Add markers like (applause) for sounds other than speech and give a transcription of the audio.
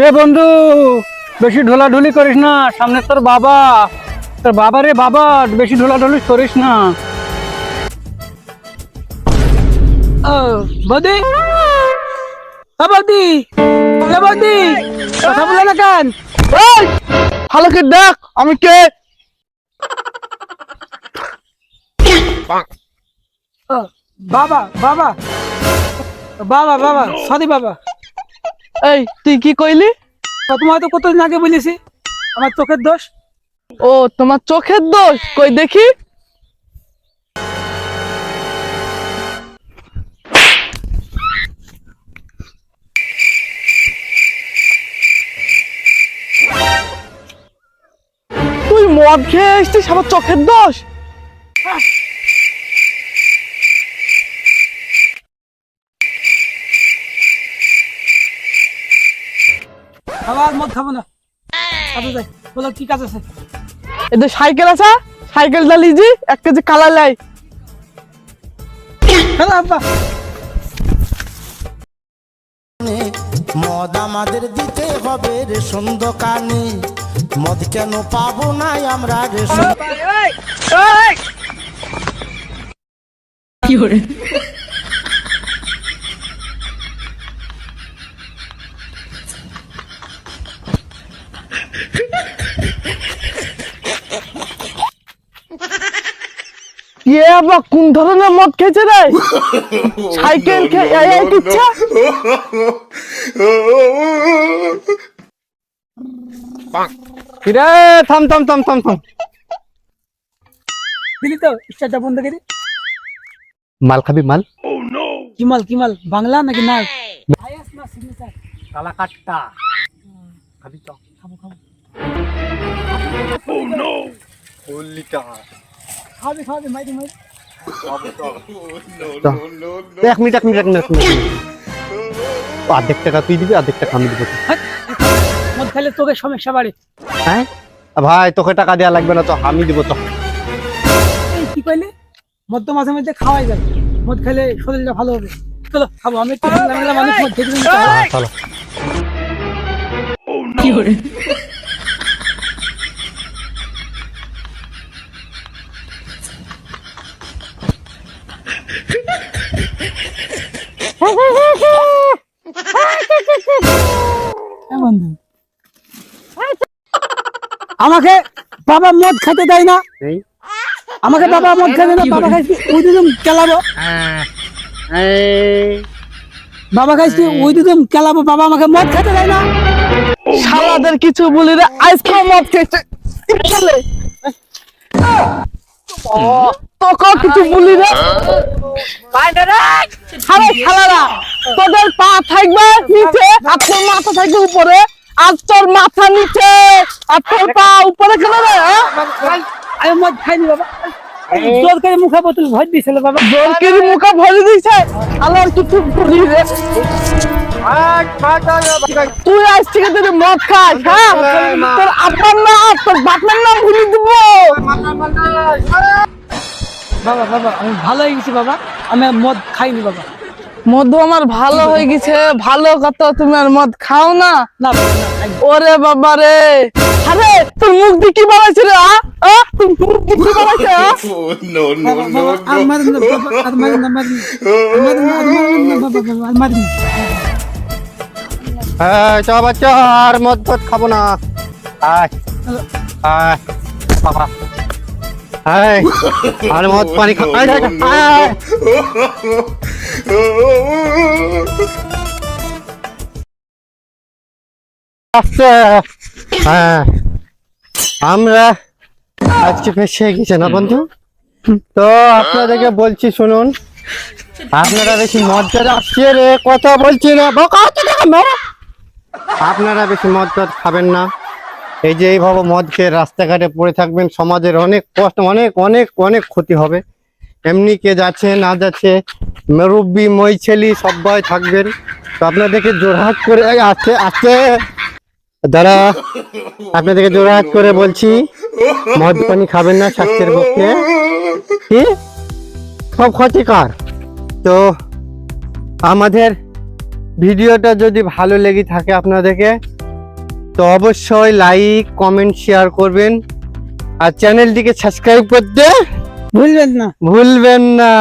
রে বন্ধু, বেশি ঢোলাঢুলি করিস না, সামনে তোর বাবা। তোর বাবা রে বাবা, বেশি ঢোলাঢুলি করিস না। বৌদি? বৌদি বৌদি, কথা বলে না কেন? আমি কে? বাবা বাবা। বাবা বাবা, সরি বাবা। এই, তুই কি কইলি? তোমার তো কতদিন আগে বলেছি, আমার চোখের দোষ। ও, তোমার চোখের দোষ? কই দেখি। তুই মদ খেয়ে এসছিস, আমার চোখের দোষ? আবার মদ খাব না। কাজে যাই বলো কি কাজ আছে? এদের সাইকেল আছে সাইকেলটা লিজি এক কেজি কালার লাই। হ্যালো আব্বা। মদ আমাদের দিতে হবে রেশন দোকানে মদ কেন পাবো না আমরা রেশন ইয়ে আবার কোন ধরনের মদ খেয়েছে রে? সাইকেল খেয়ে এই এই দিচ্ছে কিরে থাম থাম থাম থাম থাম। দিলি তো স্টারটা বন্ধ করে। মাল খাবি মাল? কি মাল কি মাল? বাংলা নাকি না কালা কাটটা খাবি তো। খাব খাব। খাবি খাবি মাইরি মাইরি। এক মিনিট এক মিনিট এক মিনিট। অর্ধেক টাকা তুই দিবি অর্ধেক টাকা আমি দিব। হাট, মদ খাইলে তোকে সমস্যা বাড়ে। হ্যাঁ? ভাই তোকে টাকা দেওয়া লাগবে না তো আমি দিব তো। কি কইলে? মদ তো মাঝে মধ্যে খাওয়াই যাবে মদ খেলে শরীরটা ভালো হবে। চলো খাব আমি একটু মানুষ মদ খেতে দিন হ্যাঁ, চলো। বন্ধু আমাকে বাবা মদ খেতে দেয় না। আমাকে বাবা মদ খেতে না বাবা খাইছি ওই দুদিন কেলাবো। বাবা খাইছি ওই দুদিন কেলাবো বাবা আমাকে মদ খেতে দেয় না। শালাদের কিছু বলি রে আইসক্রিম মদ খেয়েছে। তোকে কিছু বলি রে আরে শালারা। তোদের পা থাকবে নিচে আর তোর মাথা থাকবে উপরে আর তোর মাথা নিচে আর তোর পা উপরে কেন রে হ্যাঁ? আমি মদ খাইনি বাবা। জোর করে মুখে বোতল ভর দিয়েছিল বাবা। জোর করে মুখে ভরে দিছে। আল্লাহর কিছু বলি রে। তুই আজ থেকে তুই মদ খাস হ্যাঁ? তোর আব্বার নাম তোর বাপের নাম ভুলে দিব। বাবা বাবা আমি ভালো হয়ে গেছি বাবা। আমি মদ খাইনি বাবা। মধু আমার ভালো হয়ে গেছে ভালো কত তুমি আর মদ খাও না। ওরে বাবা রে। আরে তোর মুখ দিয়ে কি রে আ? তোর মুখ দিয়ে কি (laughs) আর চ বাচ্চা মদ ফদ খাব না। আয় আয় বাবা। আয় আর মদ পানি খা (laughs) আয়, আয়, আয়, আয়। আচ্ছা হ্যাঁ। আমরা আজকে ফেসে গেছে না বন্ধু? তো আপনাদেরকে বলছি শুনুন। আপনারা বেশি মজ্জার আসছে রে কথা বলছি না। আপনারা বেশি মদ খাবেন না। এই যে এইভাবে মদ খেয়ে রাস্তাঘাটে পড়ে থাকবেন সমাজের অনেক কষ্ট অনেক অনেক অনেক ক্ষতি হবে। এমনি কে যাচ্ছে না যাচ্ছে মুরব্বী মই ছেলি সবাই থাকবেন। তো আপনাদেরকে জোরহাট করে এই, আসছে আসছে দাঁড়া আপনাদেরকে জোরহাট করে বলছি মদ পানি খাবেন না স্বাস্থ্যের পক্ষে। কি? সব ক্ষতিকর। তো আমাদের ভিডিওটা যদি ভালো লেগে থাকে আপনাদেরকে তো অবশ্যই লাইক কমেন্ট শেয়ার করবেন। আর চ্যানেলটিকে সাবস্ক্রাইব করতে ভুলবেন না। ভুলবেন না।